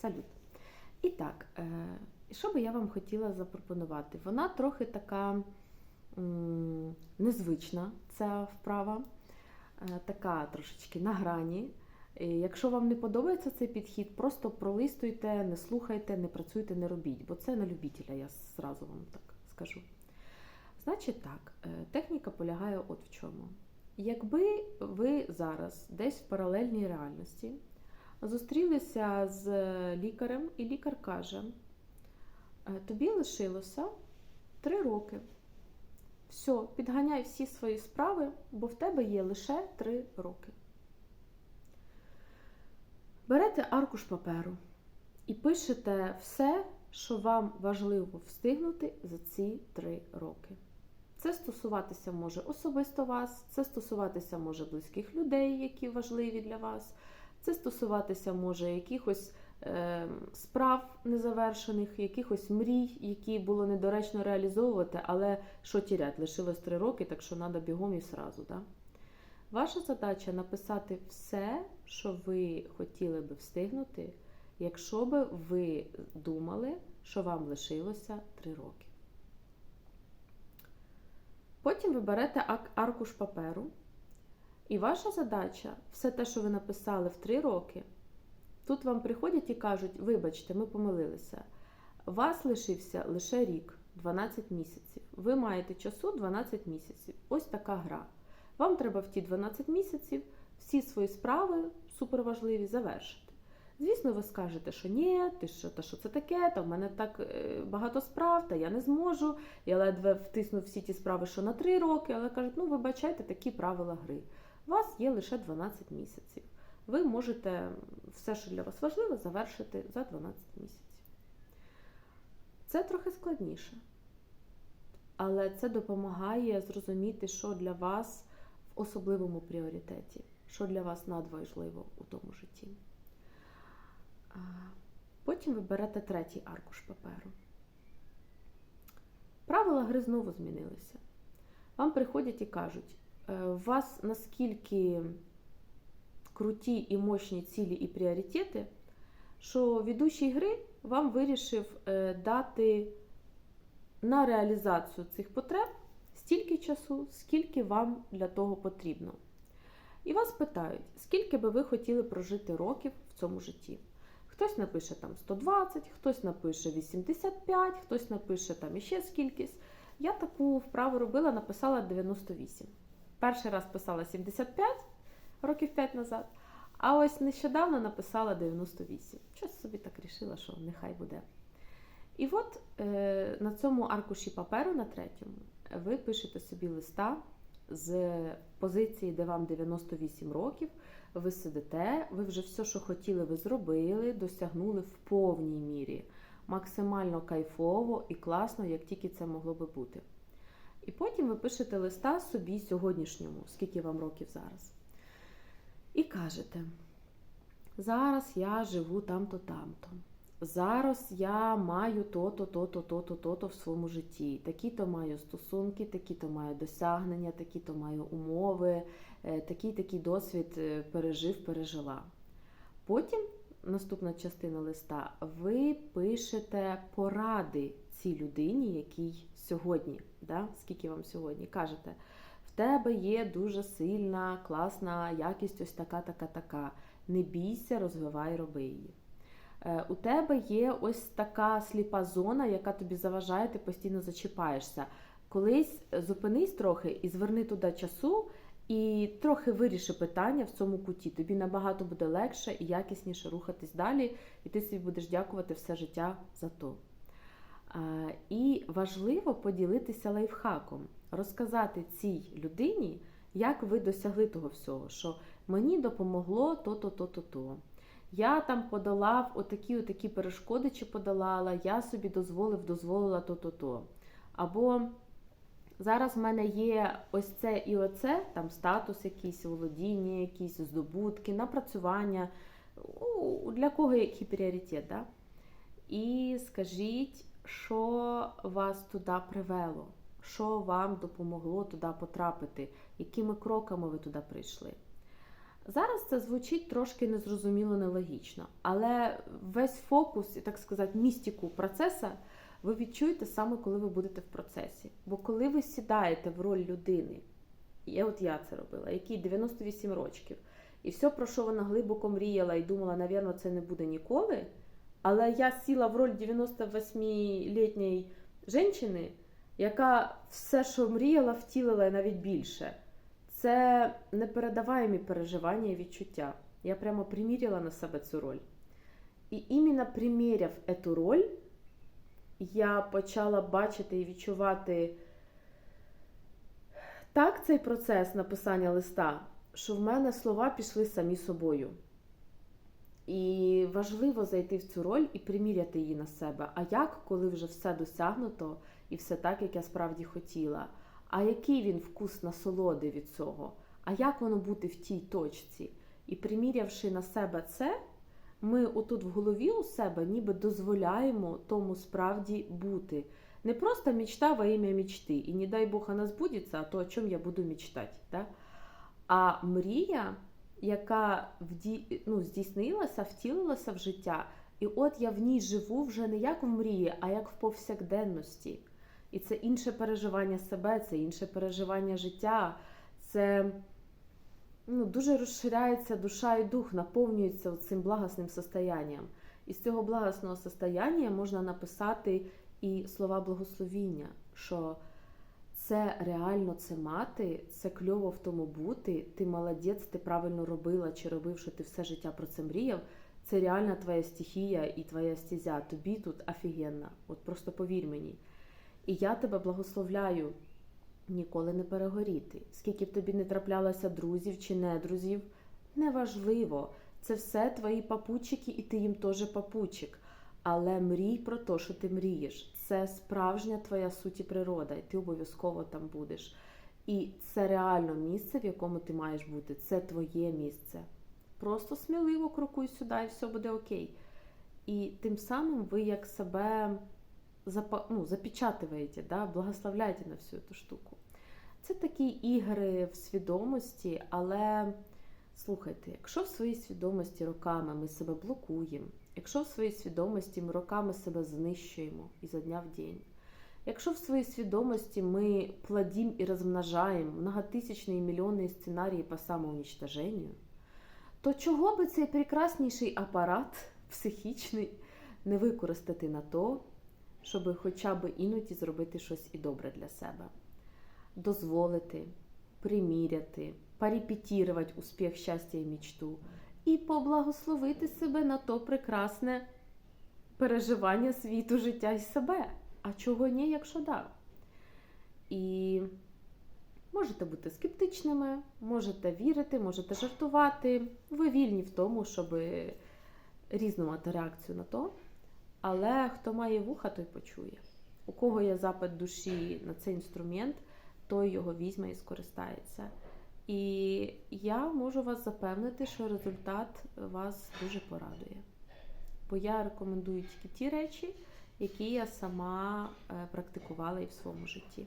Салют. І так, е, що би я вам хотіла запропонувати? Вона трохи така незвична, ця вправа, е, така трошечки на грані. Якщо вам не подобається цей підхід, просто пролистуйте, не слухайте, не працюйте, не робіть, бо це на любителя, я зразу вам так скажу. Значить так, е, техніка полягає от в чому. Якби ви зараз десь в паралельній реальності зустрілися з лікарем, і лікар каже: «Е, тобі лишилося три роки. Все, підганяй всі свої справи, бо в тебе є лише три роки. Берете аркуш паперу і пишете все, що вам важливо встигнути за ці три роки. Це стосуватися може особисто вас, це стосуватися може близьких людей, які важливі для вас, це стосуватися може якихось е, справ незавершених, якихось мрій, які було недоречно реалізовувати, але що тірять, лишилось три роки, так що треба бігом і сразу. Да? Ваша задача написати все, що ви хотіли би встигнути, якщо би ви думали, що вам лишилося три роки. Потім ви берете аркуш паперу, і ваша задача все те, що ви написали в три роки, тут вам приходять і кажуть: вибачте, ми помилилися. Вас лишився лише рік, 12 місяців. Ви маєте часу 12 місяців. Ось така гра. Вам треба в ті 12 місяців всі свої справи суперважливі завершити. Звісно, ви скажете, що ні, ти що, та що це таке, та в мене так е, багато справ, та я не зможу. Я ледве втисну всі ті справи, що на 3 роки, але кажуть, ну вибачайте, такі правила гри. У вас є лише 12 місяців. Ви можете все, що для вас важливо, завершити за 12 місяців. Це трохи складніше. Але це допомагає зрозуміти, що для вас в особливому пріоритеті, що для вас надважливо у тому житті. Потім ви берете третій аркуш паперу. Правила гри знову змінилися. Вам приходять і кажуть, «Е, у вас наскільки круті і мощні цілі і пріоритети, що ведучий гри вам вирішив е, дати на реалізацію цих потреб стільки часу, скільки вам для того потрібно. І вас питають, скільки би ви хотіли прожити років в цьому житті. Хтось напише там 120, хтось напише 85, хтось напише там іще скількись. Я таку вправу робила, написала 98. Перший раз писала 75 років 5 назад, а ось нещодавно написала 98. Щось собі так рішила, що нехай буде. І от е, на цьому аркуші паперу, на третьому, ви пишете собі листа з позиції, де вам 98 років. Ви сидите, ви вже все, що хотіли, ви зробили, досягнули в повній мірі. Максимально кайфово і класно, як тільки це могло би бути. І потім ви пишете листа собі сьогоднішньому, скільки вам років зараз. І кажете: зараз я живу там-то, там-то. Зараз я маю то-то, то-то, то-то, то-то в своєму житті. Такі-то маю стосунки, такі-то маю досягнення, такі-то маю умови, е, такий такий досвід е, пережив, пережила. Потім, наступна частина листа, ви пишете поради цій людині, якій сьогодні, да? скільки вам сьогодні, кажете, в тебе є дуже сильна, класна якість, ось така, така, така. Не бійся, розвивай, роби її. Е, У тебе є ось така сліпа зона, яка тобі заважає, ти постійно зачіпаєшся. Колись зупинись трохи і зверни туди часу, і трохи виріши питання в цьому куті. Тобі набагато буде легше і якісніше рухатись далі, і ти собі будеш дякувати все життя за то. І важливо поділитися лайфхаком, розказати цій людині, як ви досягли того всього, що мені допомогло то-то, то-то, то. Я там подолав отакі отакі перешкоди чи подолала, я собі дозволив, дозволила то-то-то. Або зараз в мене є ось це і оце, там статус якийсь, володіння, якісь здобутки, напрацювання. Для кого який пріоритет, да? І скажіть, що вас туди привело, що вам допомогло туди потрапити, якими кроками ви туди прийшли. Зараз це звучить трошки незрозуміло нелогічно, але весь фокус так сказати містику процесу ви відчуєте саме коли ви будете в процесі. Бо коли ви сідаєте в роль людини, і от я це робила, якій 98 років, і все, про що вона глибоко мріяла і думала, навірно, це не буде ніколи. Але я сіла в роль 98-літньої жінки, яка все, що мріяла, втілила і навіть більше. Це непередаваємі переживання і відчуття. Я прямо приміряла на себе цю роль. І іменно приміряв цю роль, я почала бачити і відчувати так цей процес написання листа, що в мене слова пішли самі собою. І важливо зайти в цю роль і приміряти її на себе. А як, коли вже все досягнуто і все так, як я справді хотіла? А який він вкус насолоди від цього? А як воно бути в тій точці? І примірявши на себе це, ми отут в голові у себе ніби дозволяємо тому справді бути. Не просто мечта во ім'я мечти, і не дай Бог вона збудеться, а то о чому я буду мечтати. Да? А мрія, яка вді... ну, здійснилася, втілилася в життя, і от я в ній живу вже не як в мрії, а як в повсякденності. І це інше переживання себе, це інше переживання життя, це ну, дуже розширяється душа і дух, наповнюється цим благосним состоянням. І з цього благосного состояння можна написати і слова благословіння, що це реально це мати, це кльово в тому бути, ти молодець, ти правильно робила чи робив, що ти все життя про це мріяв. Це реально твоя стихія і твоя стезя. Тобі тут офігенно. От просто повір мені. І я тебе благословляю ніколи не перегоріти. Скільки б тобі не траплялося друзів чи недрузів, неважливо. Це все твої папучики, і ти їм теж папучик. Але мрій про те, що ти мрієш. Це справжня твоя суть і природа, і ти обов'язково там будеш. І це реально місце, в якому ти маєш бути. Це твоє місце. Просто сміливо крокуй сюди, і все буде окей. І тим самим ви як себе ну, запечатуєте, да, благословляєте на всю цю штуку. Це такі ігри в свідомості, але слухайте, якщо в своїй свідомості роками ми себе блокуємо, якщо в своїй свідомості ми роками себе знищуємо ізо дня в день, якщо в своїй свідомості ми плодім і розмножаємо многотисячні і мільйонні сценарії по самоуничтоженню, то чого би цей прекрасніший апарат психічний не використати на то, щоб хоча б іноді зробити щось і добре для себе. Дозволити, приміряти, порепетірувати успіх, щастя і мічту, і поблагословити себе на то прекрасне переживання світу, життя і себе. А чого ні, якщо да. І можете бути скептичними, можете вірити, можете жартувати. Ви вільні в тому, щоб різну мати реакцію на то. Але хто має вуха, той почує. У кого є запит душі на цей інструмент, той його візьме і скористається. І я можу вас запевнити, що результат вас дуже порадує. Бо я рекомендую тільки ті речі, які я сама е, практикувала і в своєму житті.